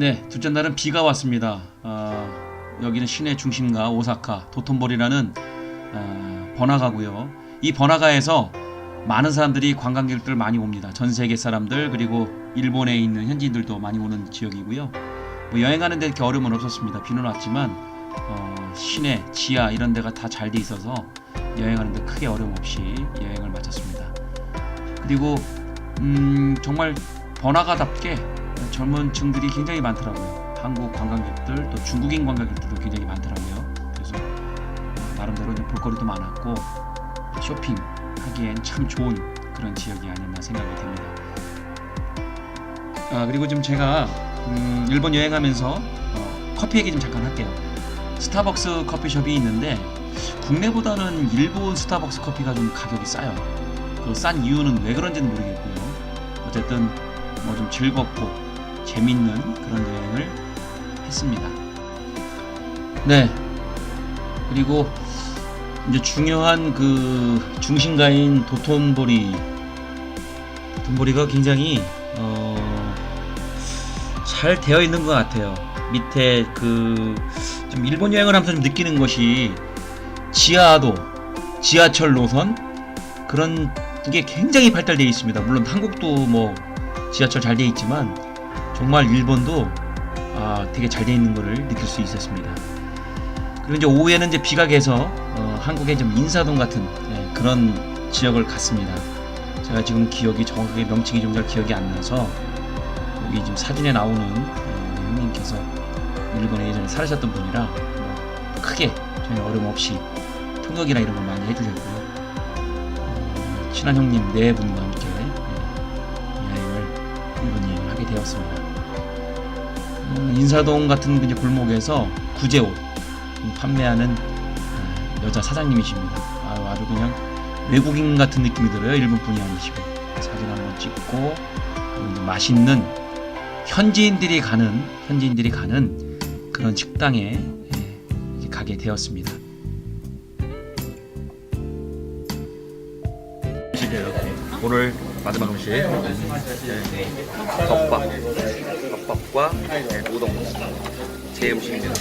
네, 둘째 날은 비가 왔습니다. 아, 여기는 시내 중심가 오사카 도톤보리라는 아, 번화가고요. 이 번화가에서 많은 사람들이 관광객들 많이 옵니다. 전 세계 사람들 그리고 일본에 있는 현지인들도 많이 오는 지역이고요. 뭐 여행하는데 이렇게 어려움은 없었습니다. 비는 왔지만 어, 시내, 지하 이런 데가 다 잘 돼 있어서 여행하는데 크게 어려움 없이 여행을 마쳤습니다. 그리고 음, 정말 번화가답게 젊은 층들이 굉장히 많더라고요. 한국 관광객들 또 중국인 관광객들도 굉장히 많더라고요. 그래서 어, 나름대로 좀 볼거리도 많았고 쇼핑하기엔 참 좋은 그런 지역이 아니었나 생각이 됩니다. 아 그리고 좀 제가 음, 일본 여행하면서 어, 커피 얘기 좀 잠깐 할게요. 스타벅스 커피숍이 있는데 국내보다는 일본 스타벅스 커피가 좀 가격이 싸요. 그 싼 이유는 왜 그런지는 모르겠고요. 어쨌든 뭐 좀 즐겁고 재밌는 그런 여행을 했습니다. 네. 그리고 이제 중요한 그 중심가인 도톤보리 도톤보리가 굉장히 어, 잘 되어 있는 것 같아요. 밑에 그 좀 일본 여행을 하면서 좀 느끼는 것이 지하도 지하철 노선 그런 게 굉장히 발달되어 있습니다. 물론 한국도 뭐 지하철 잘 되어 있지만 정말 일본도 아, 되게 잘 되어 있는 것을 느낄 수 있었습니다. 그리고 이제 오후에는 이제 비가 개서 어, 한국의 좀 인사동 같은 예, 그런 지역을 갔습니다. 제가 지금 기억이 정확하게 명칭이 좀 잘 기억이 안 나서 여기 지금 사진에 나오는 어, 형님께서 일본에 예전에 살으셨던 분이라 뭐 크게 전혀 어려움 없이 통역이나 이런 걸 많이 해주셨고요. 어, 친한 형님 네 분과 함께 예, 여행을 일본 여행을 하게 되었습니다. 음, 인사동 같은 이제 골목에서 구제옷 음, 판매하는 아, 여자 사장님이십니다. 아유, 아주 그냥 외국인 같은 느낌이 들어요. 일본 분이 아니시고 사진 한번 찍고 맛있는 현지인들이 가는 현지인들이 가는 그런 식당에 예, 가게 되었습니다. 오늘 마지막 음식 네. 덮밥 덮밥과 네, 우동 제 음식입니다.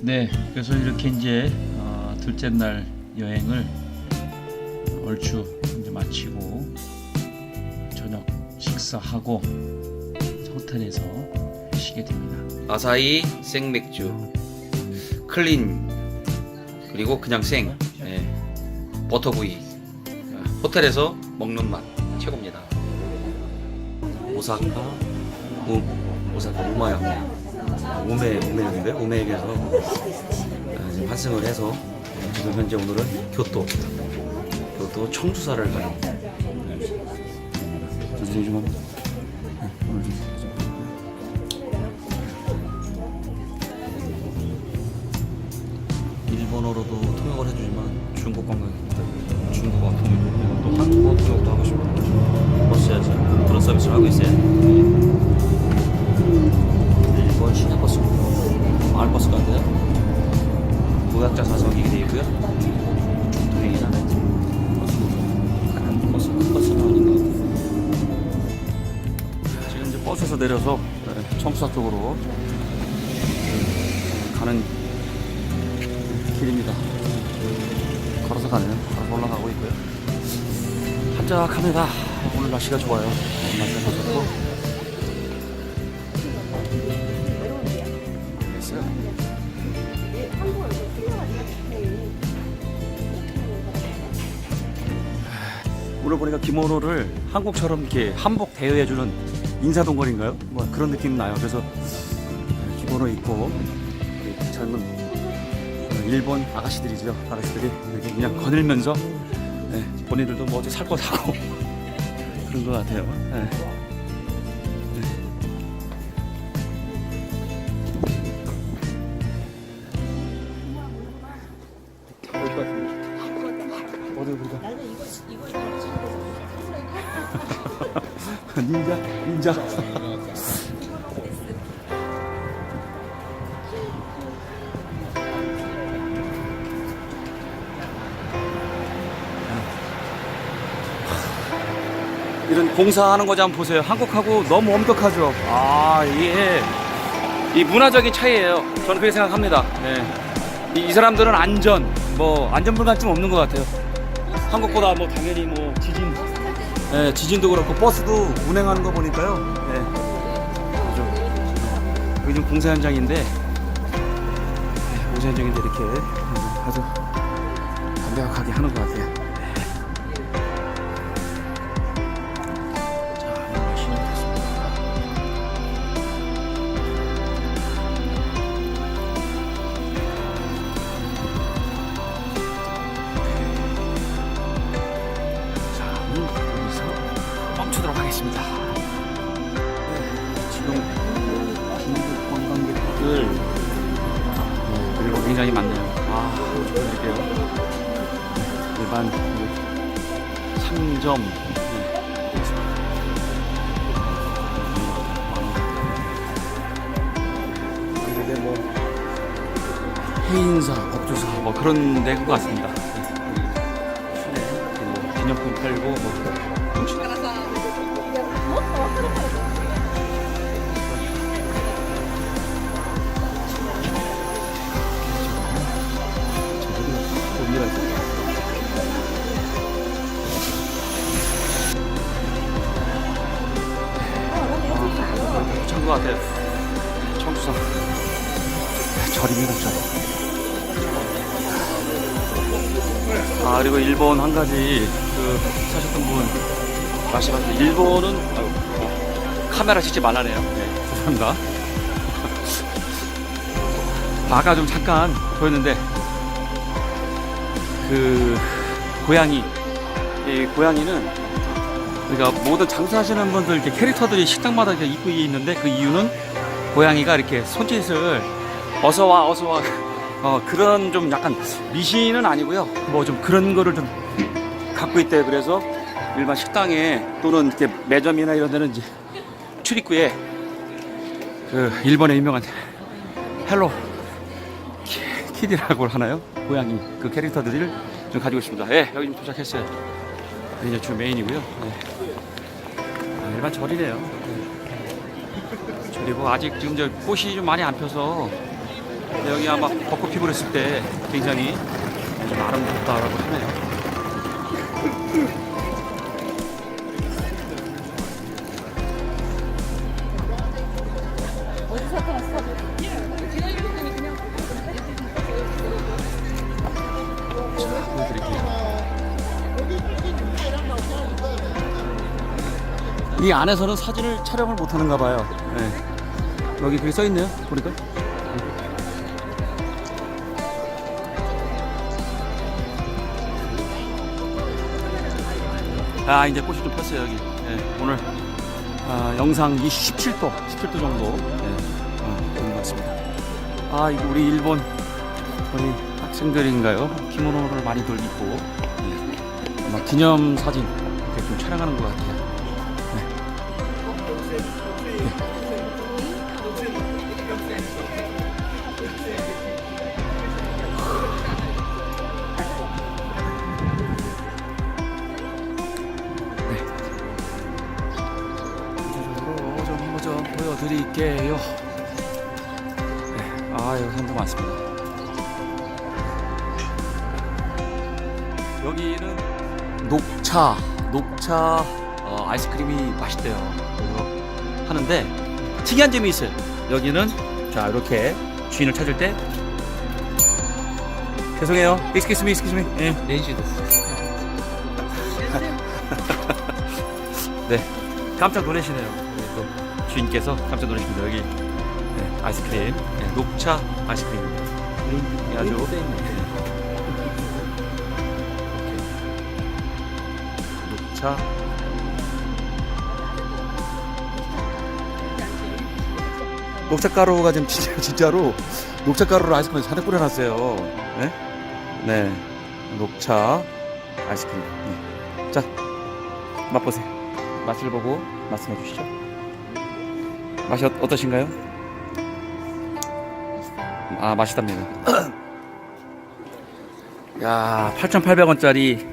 네, 그래서 이렇게 이제 어, 둘째 날 여행을 얼추 이제 마치고 저녁 식사하고 호텔에서 쉬게 됩니다. 아사히 생맥주 클린 그리고 그냥 생 네. 버터구이. 호텔에서 먹는 맛 최고입니다. 오사카? 우, 오사카 우마야. 우메 우메역인데? 우메역에서 아, 지금 환승을 해서 지금 현재 오늘은 교토. 교토 청주사를 가요. 선생님 좀 한번. 네, 일본어로도 통역을 해주지만 중국 관광객들 중국어 통역 또 한국어 통역도 하고 싶어요. 버스에서 그런 서비스를 하고 있어요 일본 시내버스 마을버스 같아요 고약자 사석이 되어 있고요. 버스에서 내려서 네, 청수사 쪽으로 가는 길입니다. 걸어서. 걸어서 올라가고 있고요. 한적합니다. 오늘 날씨가 좋아요. 날씨가 좋고. 오늘 보니까 기모노를 한국처럼 이렇게 한복 대여해주는 인사동거리인가요? 뭐 그런 느낌 나요. 그래서 기모노 입고 젊은 일본 아가씨들이죠. 아가씨들이 이렇게 그냥 거닐면서 네, 본인들도 뭐 어디 살 거 사고 그런 것 같아요. 네. 어디 보자. 닌자, 닌자. 이런 공사하는 거좀 보세요. 한국하고 너무 엄격하죠. 아, 이게 이 문화적인 차이예요. 저는 그렇게 생각합니다. 네. 이, 이 사람들은 안전, 뭐 안전불감증 없는 것 같아요. 한국보다 뭐 당연히 뭐 지진, 네, 지진도 그렇고 버스도 운행하는 거 보니까요. 네. 그죠. 여기 좀 공사 현장인데 네, 공사 현장인데 이렇게 음, 아주 담백하게 하는 것 같아요. 그 네, 근데 뭐 해인사, 법조사. 뭐 그런 데인 것 같습니다. 네. 시내 이렇게 뭐 기념품 팔고 뭐 음식 절. 아 그리고 일본 한 가지 그 사셨던 분 말씀하신 일본은 아유, 카메라 찍지 말라네요. 네, 죄송합니다. 아까 좀 잠깐 보였는데 그 고양이 이 고양이는 그러니까 모든 장사하시는 분들 이렇게 캐릭터들이 식당마다 이렇게 입고 있는데 그 이유는 고양이가 이렇게 손짓을 어서 와 어서 와. 어, 그런 좀 약간 미신은 아니고요. 뭐 좀 그런 거를 좀 갖고 있대요 그래서 일반 식당에 또는 이렇게 매점이나 이런 데는 이제 출입구에 그 일본의 유명한 헬로 키- 키디라고 하나요? 고양이 그 캐릭터들을 좀 가지고 있습니다. 예 여기 좀 도착했어요. 이제 주 메인이고요. 네. 아, 일반 절이네요. 네. 절이고 아직 지금 저 꽃이 좀 많이 안 펴서 여기 아마 벚꽃 그랬을 때 굉장히 좀 아름답다라고 하네요. 이 안에서는 사진을 촬영을 못 하는가 봐요. 네. 여기 그게 써 있네요 보니까 아 이제 꽃이 좀 폈어요 여기. 네, 오늘 아, 영상 17도 17도 정도. 네, 어, 되는 것 같습니다. 아 이거 우리 일본 우리 학생들인가요? 키모노를 많이들 입고 네, 아마 기념 사진 이렇게 좀 촬영하는 것 같아요. 구조 드릴게요. 네, 아 여기 사람도 많습니다. 여기는 녹차, 녹차 어, 아이스크림이 맛있대요. 그래서 하는데 특이한 점이 있어요. 여기는 자 이렇게 주인을 찾을 때 죄송해요. Excuse me, excuse me. 예. 네, 깜짝 놀라시네요. 주인께서 깜짝 놀라십니다. 여기 네, 아이스크림, 네, 녹차 아이스크림입니다. 네, 아주 네. 이렇게 녹차. 녹차 가루가 지금 진짜, 진짜로 녹차 가루로 아이스크림 잔뜩 뿌려놨어요. 네, 네, 녹차 아이스크림. 네. 자, 맛보세요. 맛을 보고 말씀해 주시죠. 맛이 어, 어떠신가요? 아 맛있답니다. 야 8,800원짜리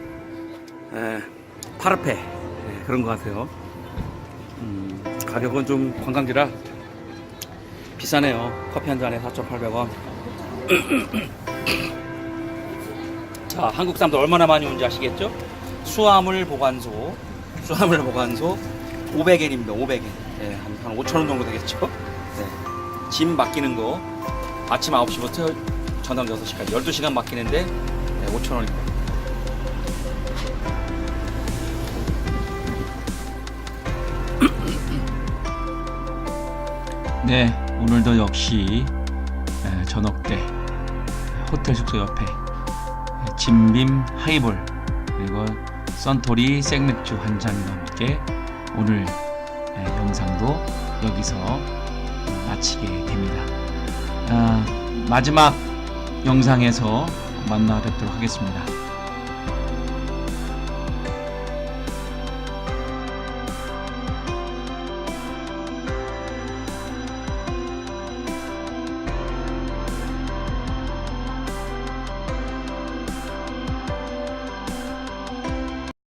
파르페 예, 그런 것 같아요. 음, 가격은 좀 관광지라 비싸네요. 커피 한 잔에 4,800원. 자, 한국 사람들 얼마나 많이 오는지 아시겠죠? 수화물 보관소, 수화물 보관소 500엔입니다. 500엔. 네, 한, 한 5,000원 정도 되겠죠? 네. 짐 맡기는 거 아침 9시부터 저녁 6시까지 12시간 맡기는데 네, 5,000원입니다. 네, 오늘도 역시 에, 전옥대 호텔 숙소 옆에 에, 진빔 하이볼 그리고 썬토리 생맥주 한 잔과 함께 오늘 에, 영상도 여기서 마치게 됩니다. 아, 마지막 영상에서 만나 뵙도록 하겠습니다.